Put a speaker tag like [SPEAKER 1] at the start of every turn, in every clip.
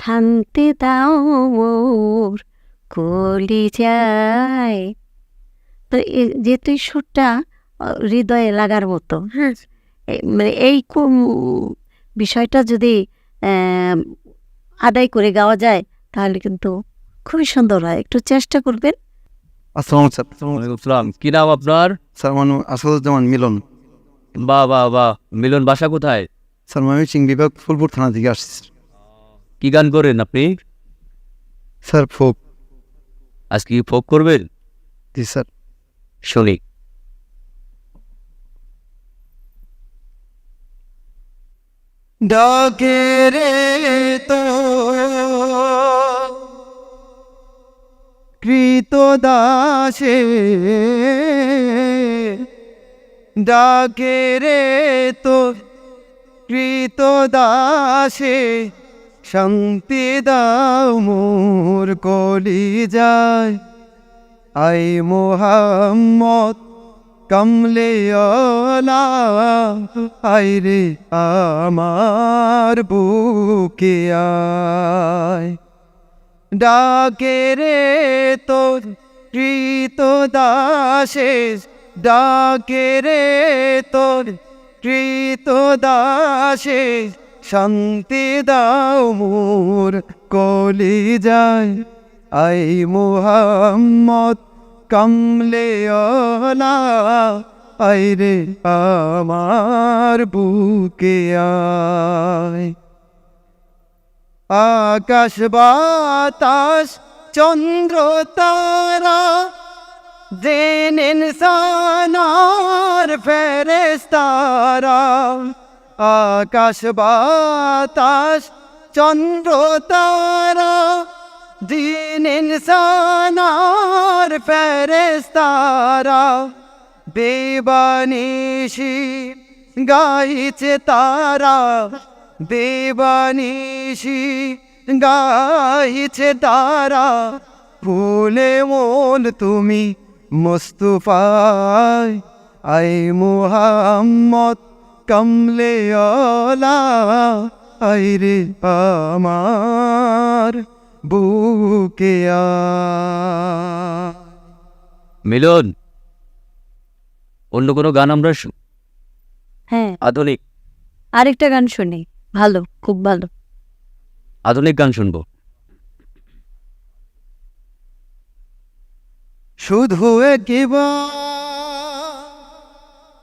[SPEAKER 1] শান্তি দাও মোর কলি যায়। তো যেহেতু এই সুরটা হৃদয়ে লাগার মতো হ্যাঁ মানে এই কু- বিষয়টা যদি আদায় করে গাওয়া যায় তাহলে কিন্তু খুবই সুন্দর হয়। একটু চেষ্টা করবেন।
[SPEAKER 2] আসসালাম
[SPEAKER 3] কি নাম আপনার?
[SPEAKER 2] মানু আসাদুজ্জামান মিলন।
[SPEAKER 3] বাহ বাহ বাহ। মিলন বাসা কোথায়?
[SPEAKER 2] স্যার ময়মনসিং বিভাগ ফুলপুর থানা থেকে আসছি
[SPEAKER 3] কি গান করেন আপনি?
[SPEAKER 2] Sir folk.
[SPEAKER 3] আজকে কি ফোক করবেন?
[SPEAKER 2] জি স্যার।
[SPEAKER 3] শুনি।
[SPEAKER 2] ডাকে রে তো কৃত দাসে ডাকে রে তো কৃত দাসে শান্তি দাও মোর কলি যায় আই মোহাম্মদ কমলে আইরে আমার বুকে ডাকে রে তোর কৃত দাসে ডাকে রে তোর কৃত দাসে শান্তি দাও মোর কলি যায় আই মোহাম্মদ কমলে আইরে আমার বুকে আকাশ বাতাস, চন্দ্র তারা জেন ইনসানার ফেরেস্তারা আকাশ বাতাস, চন্দ্র তারা, দিন ইনসানার ফেরেস্তারা বেবানিশি গাইছে তারা বেবানিশি গাইছে তারা। ফুলে মন তুমি মুস্তুফায়, আই মুহাম্মদ কমলে আইরে আমার বুকে আয়।
[SPEAKER 3] মিলন অন্য কোনো গান আমরা শু-
[SPEAKER 1] হ্যাঁ।
[SPEAKER 3] আধুনিক।
[SPEAKER 1] আরেকটা গান শুনি ভালো খুব ভালো।
[SPEAKER 3] আধুনিক গান শুনব।
[SPEAKER 2] শুধু একবার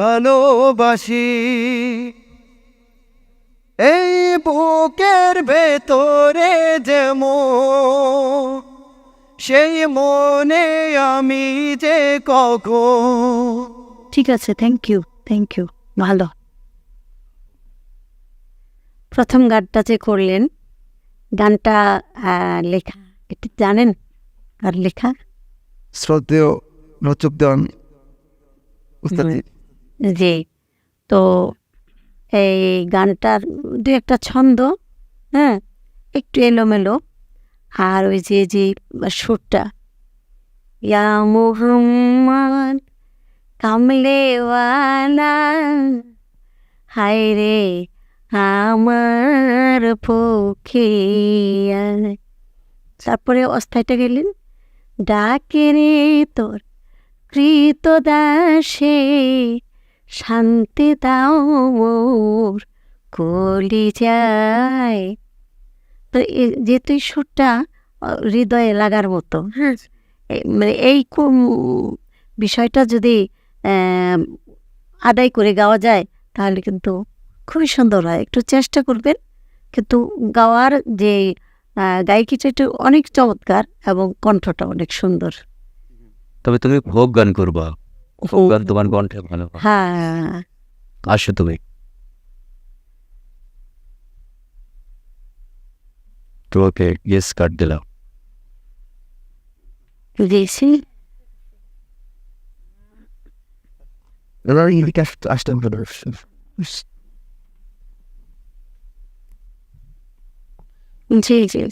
[SPEAKER 2] ভালোবাসি। এই বুকের ভেতরে যেমন সেই মনে আমি যে কখন।
[SPEAKER 1] ঠিক আছে থ্যাংক ইউ থ্যাংক ইউ ভালো। প্রথম গানটা যে করলেন গানটা লেখা একটু জানেন আর লেখা?
[SPEAKER 2] শ্রদ্ধেয় রচক দেওয়ান উস্তাদ।
[SPEAKER 1] জি তো এই গানটার দু একটা ছন্দ হ্যাঁ একটু এলোমেলো আর ওই যে যে সুরটা, ইয়া মুহাম্মদ কামলেওয়ালা হায় রে আমার পক্ষে। তারপরে অস্থায়টা গেলেন, ডাকে রে তোর কৃত দাসে শান্তি দাও মোর কলি যায় তো যেহেতু এই সুরটা হৃদয়ে লাগার মতো হ্যাঁ? এই- মানে এই কু- বিষয়টা যদি আদায় করে গাওয়া যায় তাহলে কিন্তু খুবই সুন্দর হয়। একটু চেষ্টা করবেন কিন্তু গাওয়ার যে গায়িকিটা একটু অনেক চমৎকার এবং কণ্ঠটা অনেক সুন্দর।
[SPEAKER 3] তবে তুমি ফোক গান করবা। তোমার কণ্ঠে ভালো হয়। আসো তুমি।
[SPEAKER 1] তোমাকে ইয়েস কার্ড দিলাম।
[SPEAKER 3] দিয়েছি।
[SPEAKER 4] আস- আসতে হবে
[SPEAKER 3] জি জি